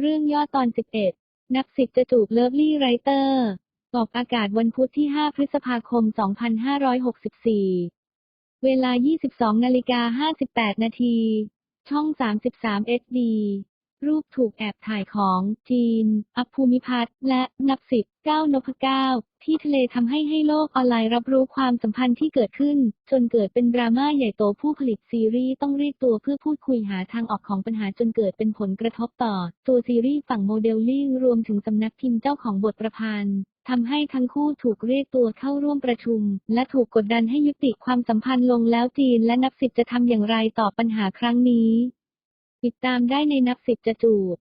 เรื่องย่อตอน 11 นักสิบจะจูบเลิฟลี่ไรเตอร์ ออกอากาศวันพุธที่ 5 พฤษภาคม 2564 เวลา 22นาฬิกา58 นาที ช่อง 33 SD รูปถูกแอบถ่ายของจีน อภูมิพัฒน์และนับสิบเก้านพเก้าที่ทะเลทำให้ให้โลกออนไลน์รับรู้ความสัมพันธ์ที่เกิดขึ้น จนเกิดเป็นดราม่าใหญ่โตผู้ผลิตซีรีส์ต้องเรียกตัวเพื่อพูดคุยหาทางออกของปัญหาจนเกิดเป็นผลกระทบต่อ ตัวซีรีส์ฝั่งโมเดลลิ่งรวมถึงสำนักพิมพ์เจ้าของบทประพันธ์ทำให้ทั้งคู่ถูกเรียกตัวเข้าร่วมประชุม และถูกกดดันให้ยุติความสัมพันธ์ลงแล้วจีนและนับสิบจะทำอย่างไรต่อปัญหาครั้งนี้ ติดตามได้ในนับสิบจะจูบ